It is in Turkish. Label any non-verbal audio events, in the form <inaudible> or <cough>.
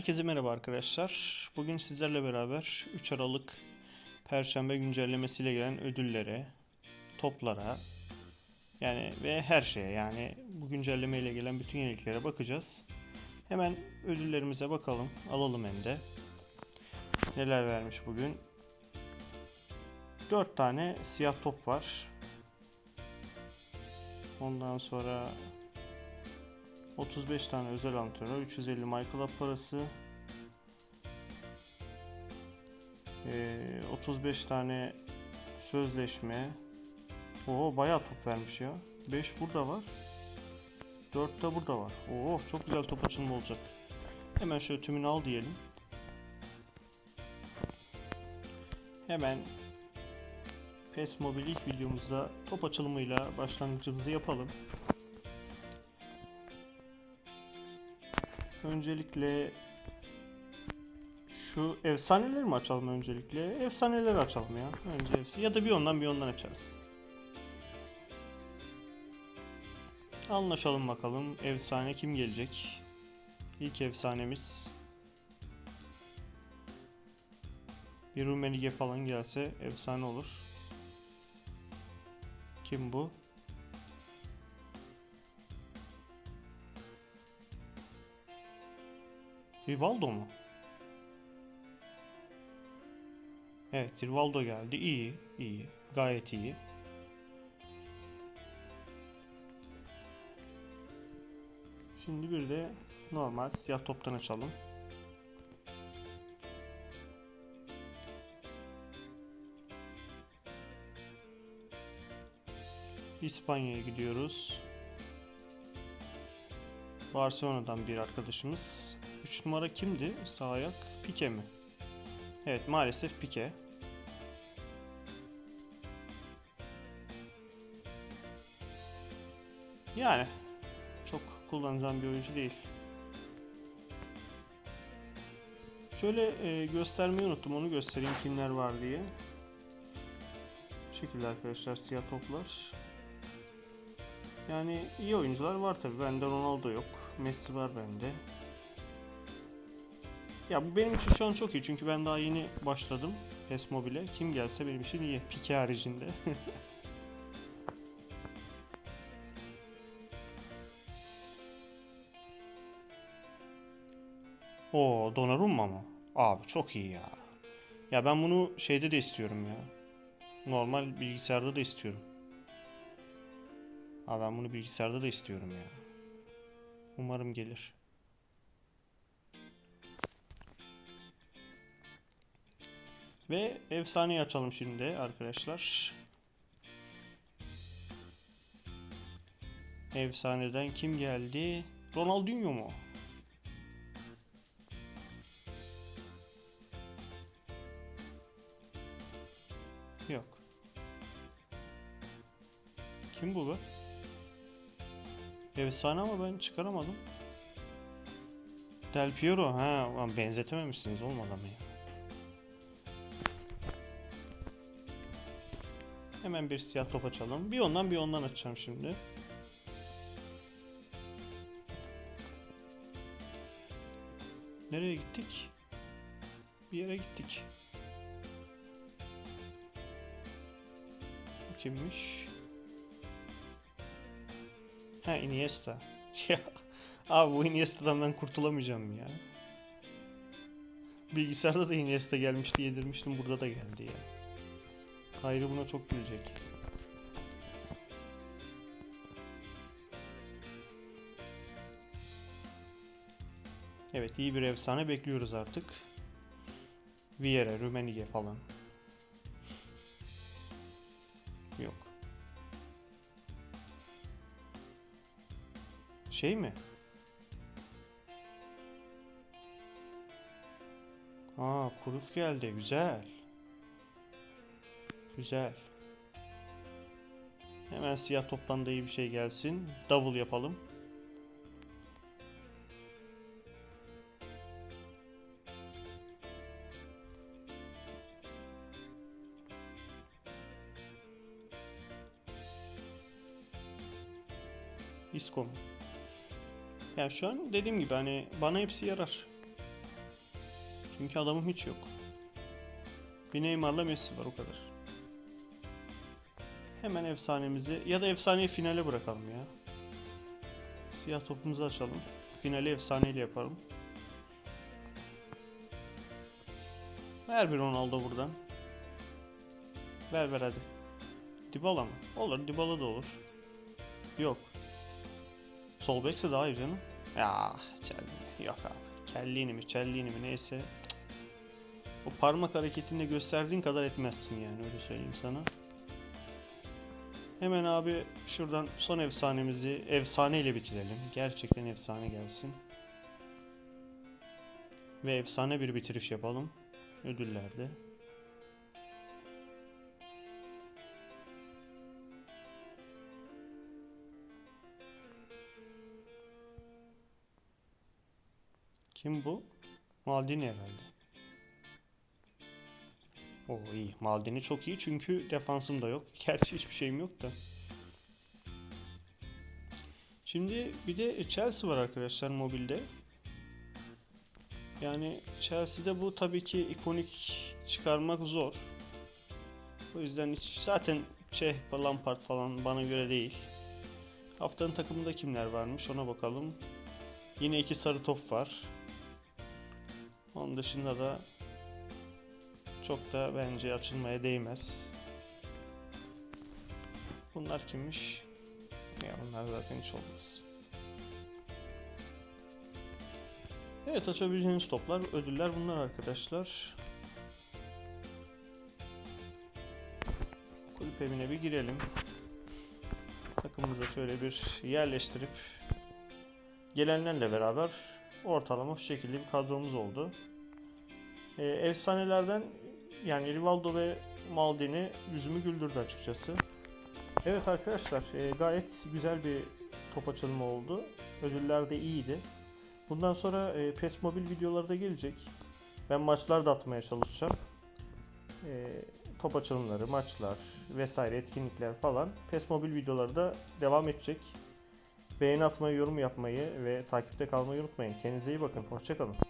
Herkese merhaba arkadaşlar. Bugün sizlerle beraber 3 Aralık Perşembe güncellemesiyle gelen ödüllere, toplara yani ve her şeye yani bu güncellemeyle gelen bütün yeniliklere bakacağız. Hemen ödüllerimize bakalım. Alalım hem de. Neler vermiş bugün? 4 tane siyah top var. Ondan sonra 35 tane özel antrenör, 350 Michael Up parası, ee, 35 tane sözleşme. Oo bayağı top vermiş ya. 5 burada var. 4 de burada var. Oo çok güzel top açılımı olacak. Hemen şöyle tümünü al diyelim. Hemen PES Mobile ilk videomuzda top açılımıyla başlangıcımızı yapalım. Öncelikle şu efsaneleri mi açalım öncelikle? Efsaneleri açalım ya. Önce efsane. Ya da bir ondan bir ondan açarız. Anlaşalım bakalım. Efsane kim gelecek? İlk efsanemiz. Bir Rumenige falan gelse efsane olur. Kim bu? Rivaldo mu? Evet, Rivaldo geldi. İyi, iyi. Gayet iyi. Şimdi bir de normal siyah toptan açalım. İspanya'ya gidiyoruz. Barcelona'dan bir arkadaşımız. 3 numara kimdi? Sağ ayak Pike mi? Evet maalesef Pike. Yani çok kullanacağım bir oyuncu değil. Şöyle e, göstermeyi unuttum. Onu göstereyim kimler var diye. Bu şekilde arkadaşlar siyah toplar. Yani iyi oyuncular var tabi. Bende Ronaldo yok. Messi var bende. Ya bu benim için şu an çok iyi çünkü ben daha yeni başladım PES Mobile. Kim gelse benim için iyi. Pike haricinde. <laughs> O Donnarumma mı? Abi çok iyi ya. Ya ben bunu şeyde de istiyorum ya. Normal bilgisayarda da istiyorum. Abi ben bunu bilgisayarda da istiyorum ya. Umarım gelir. Ve efsaneyi açalım şimdi arkadaşlar. Efsaneden kim geldi? Ronaldinho mu? Yok. Kim bu be? Efsane ama ben çıkaramadım. Del Piero ha benzetememişsiniz olmadı mı ya? Hemen bir siyah top açalım. Bir ondan bir ondan açacağım şimdi. Nereye gittik? Bir yere gittik. Bu kimmiş? Ha Iniesta. <laughs> Ya abi bu Iniesta'dan ben kurtulamayacağım ya. Bilgisayarda da Iniesta gelmişti yedirmiştim burada da geldi ya. Hayri buna çok gülecek. Evet iyi bir efsane bekliyoruz artık. Vieira, Rumenige falan. Yok. Şey mi? Aa, Kuruf geldi. Güzel. Güzel. Hemen siyah toptan da iyi bir şey gelsin. Double yapalım. Isco mu? Ya şu an dediğim gibi hani bana hepsi yarar. Çünkü adamım hiç yok. Bir Neymar'la Messi var o kadar. Hemen efsanemizi ya da efsaneyi finale bırakalım ya. Siyah topumuzu açalım. Finali efsaneyle yapalım. Ver bir Ronaldo buradan. Ver ver hadi. Dybala mı? Olur Dybala da olur. Yok. Sol bekse daha iyi canım. Ya Chelsea. Yok abi. Kellini mi Chellini mi neyse. Cık. O parmak hareketinde gösterdiğin kadar etmezsin yani öyle söyleyeyim sana. Hemen abi şuradan son efsanemizi efsaneyle bitirelim. Gerçekten efsane gelsin. Ve efsane bir bitiriş yapalım. Ödüllerde. Kim bu? Maldini herhalde. O iyi. Maldini çok iyi çünkü defansım da yok. <laughs> Gerçi hiçbir şeyim yok da. Şimdi bir de Chelsea var arkadaşlar mobilde. Yani Chelsea'de bu tabii ki ikonik çıkarmak zor. O yüzden hiç zaten şey Lampard falan bana göre değil. Haftanın takımında kimler varmış ona bakalım. Yine iki sarı top var. Onun dışında da çok da bence açılmaya değmez. Bunlar kimmiş? Ya bunlar zaten hiç olmaz. Evet açabileceğiniz toplar, ödüller bunlar arkadaşlar. Kulüp evine bir girelim. Takımımıza şöyle bir yerleştirip gelenlerle beraber ortalama şu şekilde bir kadromuz oldu. Ee, efsanelerden yani Rivaldo ve Maldini yüzümü güldürdü açıkçası. Evet arkadaşlar e, gayet güzel bir top açılımı oldu. Ödüller de iyiydi. Bundan sonra e, PES Mobil videoları da gelecek. Ben maçlar da atmaya çalışacağım. E, top açılımları, maçlar vesaire etkinlikler falan PES Mobil videoları da devam edecek. Beğeni atmayı, yorum yapmayı ve takipte kalmayı unutmayın. Kendinize iyi bakın. Hoşçakalın.